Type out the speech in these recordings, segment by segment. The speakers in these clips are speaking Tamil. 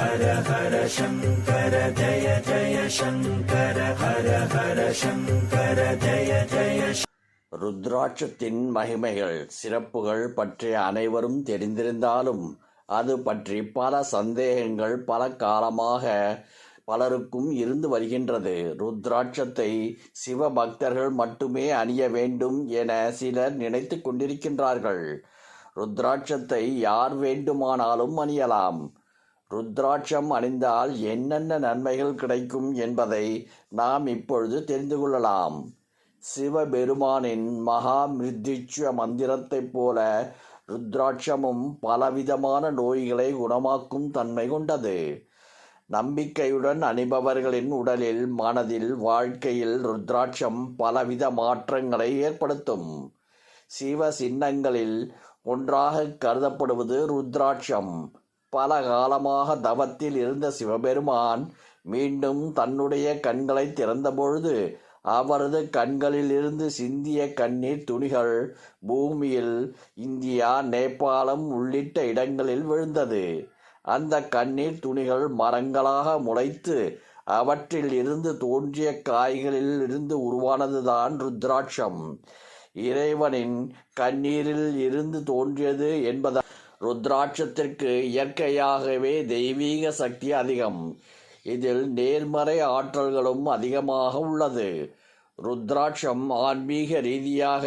ஹர ஹர சங்கர ஜய ஜய சங்கர ஹர ஹர சங்கர ஜய ஜய ருத்ராட்சத்தின் மகிமைகள் சிறப்புகள் பற்றி அனைவரும் தெரிந்திருந்தாலும் அது பற்றி பல சந்தேகங்கள் பல காலமாக பலருக்கும் இருந்து வருகின்றது. ருத்ராட்சத்தை சிவபக்தர்கள் மட்டுமே அணிய வேண்டும் என சிலர் நினைத்து கொண்டிருக்கின்றார்கள். ருத்ராட்சத்தை யார் வேண்டுமானாலும் அணியலாம். ருத்ராட்சம் அணிந்தால் என்னென்ன நன்மைகள் கிடைக்கும் என்பதை நாம் இப்பொழுது தெரிந்து கொள்ளலாம். சிவபெருமானின் மகா மந்திரத்தைப் போல ருத்ராட்சமும் பலவிதமான நோய்களை குணமாக்கும் தன்மை கொண்டது. நம்பிக்கையுடன் அணிபவர்களின் உடலில் மனதில் வாழ்க்கையில் ருத்ராட்சம் பலவித மாற்றங்களை ஏற்படுத்தும். சிவ சின்னங்களில் ஒன்றாக கருதப்படுவது ருத்ராட்சம். பல காலமாக தவத்தில் இருந்த சிவபெருமான் மீண்டும் தன்னுடைய கண்களை திறந்தபொழுது அவரது கண்களிலிருந்து சிந்திய கண்ணீர் துணிகள் பூமியில் இந்தியா நேபாளம் உள்ளிட்ட இடங்களில் விழுந்தது. அந்த கண்ணீர் துணிகள் மரங்களாக முளைத்து அவற்றில் இருந்து தோன்றிய காய்களில் இருந்து உருவானதுதான் ருத்ராட்சம். இறைவனின் கண்ணீரில் இருந்து தோன்றியது என்பதால் ருத்ராட்சத்திற்கு இயற்கையாகவே தெய்வீக சக்தி அதிகம். இதில் நேர்மறை ஆற்றல்களும் அதிகமாக உள்ளது. ருத்ராட்சம் ஆன்மீக ரீதியாக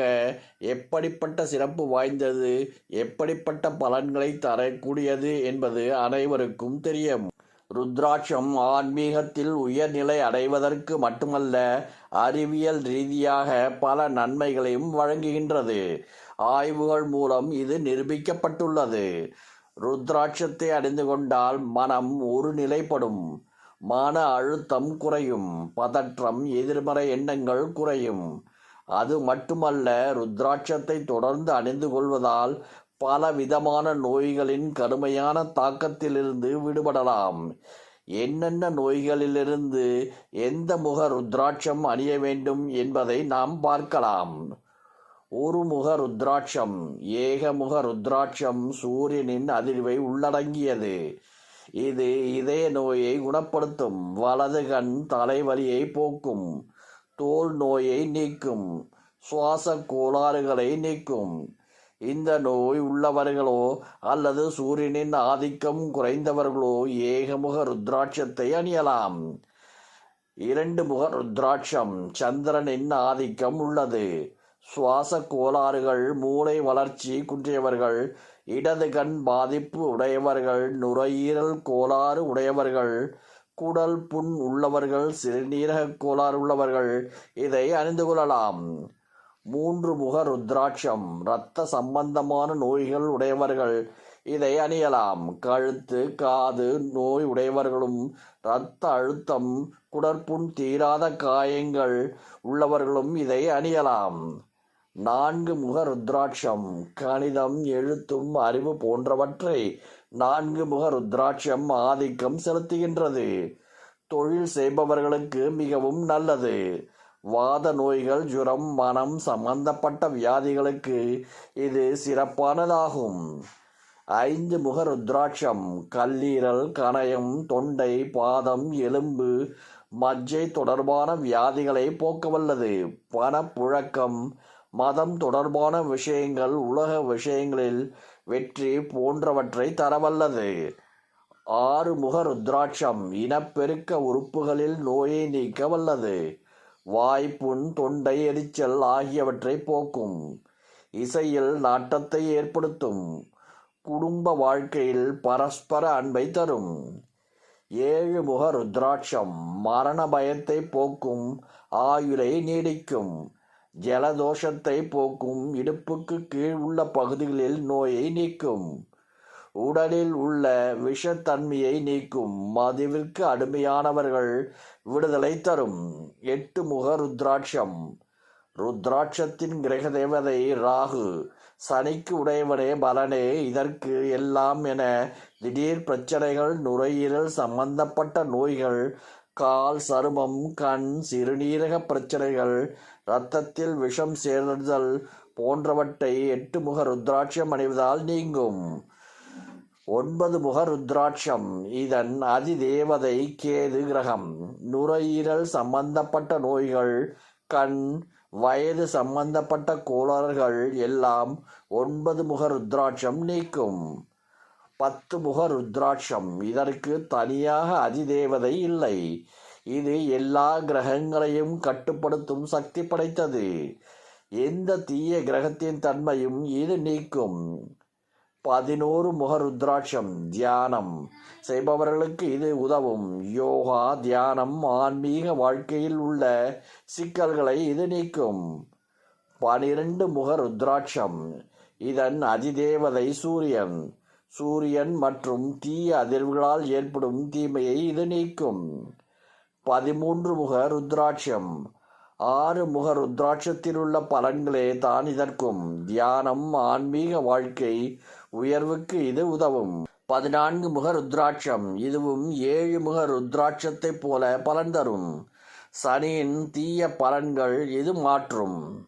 எப்படிப்பட்ட சிறப்பு வாய்ந்தது எப்படிப்பட்ட பலன்களை தரக்கூடியது என்பது அனைவருக்கும் தெரியும். ருத்ராட்சம் ஆன்மீகத்தில் உயர்நிலை அடைவதற்கு மட்டுமல்ல அறிவியல் ரீதியாக பல நன்மைகளையும் வழங்குகின்றது. ஆய்வுகள் மூலம் இது நிரூபிக்கப்பட்டுள்ளது. ருத்ராட்சத்தை அணிந்து கொண்டால் மனம் ஒரு நிலைப்படும். மன அழுத்தம் குறையும். பதற்றம் எதிர்மறை எண்ணங்கள் குறையும். அது மட்டுமல்ல ருத்ராட்சத்தை தொடர்ந்து அணிந்து கொள்வதால் பல விதமான நோய்களின் கடுமையான தாக்கத்திலிருந்து விடுபடலாம். என்னென்ன நோய்களிலிருந்து எந்த முக ருத்ராட்சம் அணிய வேண்டும் என்பதை நாம் பார்க்கலாம். ஒருமுக ருத்ராட்சம் ஏகமுக ருத்ராட்சம் சூரியனின் அதிர்வை உள்ளடங்கியது. இது இதய நோயை குணப்படுத்தும் வலது கண் தலைவலியை போக்கும் தோல் நோயை நீக்கும் சுவாச கோளாறுகளை நீக்கும். இந்த நோய் உள்ளவர்களோ அல்லது சூரியனின் ஆதிக்கம் குறைந்தவர்களோ ஏகமுக ருத்ராட்சத்தை அணியலாம். இரண்டு முக ருத்ராட்சம் சந்திரனின் ஆதிக்கம் உள்ளது. சுவாச கோளாறுகள் மூளை வளர்ச்சி குன்றியவர்கள் இடது கண் பாதிப்பு உடையவர்கள் நுரையீரல் கோளாறு உடையவர்கள் குடல் புண் உள்ளவர்கள் சிறுநீரக கோளாறு உள்ளவர்கள். இதை அணிந்து கொள்ளலாம். மூன்று முக ருத்ராட்சம் இரத்த சம்பந்தமான நோய்கள் உடையவர்கள். இதை அணியலாம். கழுத்து காது நோய் உடையவர்களும் இரத்த அழுத்தம் குடற்புண் தீராத காயங்கள் உள்ளவர்களும் இதை அணியலாம். நான்கு முக ருத்ராட்சம் கணிதம் எழுத்தும் அறிவு போன்றவற்றை நான்கு முக ருத்ராட்சம் ஆதிக்கம் செலுத்துகின்றது. தொழில் செய்பவர்களுக்கு மிகவும் நல்லது. வாத நோய்கள் ஜுரம் மனம் சம்பந்தப்பட்ட வியாதிகளுக்கு இது சிறப்பானதாகும். ஐந்து முக ருத்ராட்சம் கல்லீரல் கணயம் தொண்டை பாதம் எலும்பு மஜ்ஜை தொடர்பான வியாதிகளை போக்கவல்லது. பணப்புழக்கம் மதம் தொடர்பான விஷயங்கள் உலக விஷயங்களில் வெற்றி போன்றவற்றை தரவல்லது. ஆறு முக ருத்ராட்சம் இனப்பெருக்க உறுப்புகளில் நோயை நீக்க வல்லது வாய்ப்புண் தொண்டை எரிச்சல் ஆகியவற்றை போக்கும். இசையில் நாட்டத்தை ஏற்படுத்தும். குடும்ப வாழ்க்கையில் பரஸ்பர அன்பை தரும். ஏழு முக ருத்ராட்சம் மரண பயத்தை போக்கும் ஆயுளை நீடிக்கும். ஜலதோஷத்தை போக்கும் இடுப்புக்கு கீழ் உள்ள பகுதிகளில் நோயை நீக்கும். உடலில் உள்ள விஷத்தன்மையை நீக்கும். மதுவிற்கு அடிமையானவர்கள் விடுதலை தரும். எட்டு முக ருத்ராட்சம். ருத்ராட்சத்தின் கிரக தேவதை ராகு. சனிக்கு உடையவனே பலனே. இதற்கு எல்லாம் என திடீர் பிரச்சனைகள் நுரையீரல் சம்பந்தப்பட்ட நோய்கள் கால் சருமம் கண் சிறுநீரக பிரச்சனைகள் இரத்தத்தில் விஷம் சேர்தல் போன்றவற்றை எட்டு முக ருத்ராட்சம் அணிவதால் நீங்கும். ஒன்பது முக ருத்ராட்சம் இதன் அதிதேவதை கேது கிரகம். நுரையீரல் சம்பந்தப்பட்ட நோய்கள் கண் வயது சம்பந்தப்பட்ட கோளாறுகள் எல்லாம் ஒன்பது முக ருத்ராட்சம் நீக்கும். பத்து முக ருத்ராட்சம். இதற்கு தனியாக அதிதேவதை இல்லை. இது எல்லா கிரகங்களையும் கட்டுப்படுத்தும் சக்தி படைத்தது. எந்த தீய கிரகத்தின் தன்மையும் இது நீக்கும். பதினோரு முக ருத்ராட்சம். தியானம். செய்பவர்களுக்கு இது உதவும். யோகா தியானம் ஆன்மீக வாழ்க்கையில் உள்ள சிக்கல்களை இது நீக்கும். பனிரெண்டு முக ருத்ராட்சம். இதன் அதிதேவதை சூரியன். சூரியன் மற்றும் தீய அதிர்வுகளால் ஏற்படும் தீமையை இது நீக்கும். பதிமூன்று முக ருத்ராட்சம். ஆறு முக ருத்ராட்சத்தில் உள்ள பலன்களே தான் இதற்கும். தியானம் ஆன்மீக வாழ்க்கை உயர்வுக்கு இது உதவும். பதினான்கு முக ருத்ராட்சம். இதுவும் ஏழு முக ருத்ராட்சத்தைப் போல பலன் தரும். சனியின் தீய பலன்கள் இது மாற்றும்.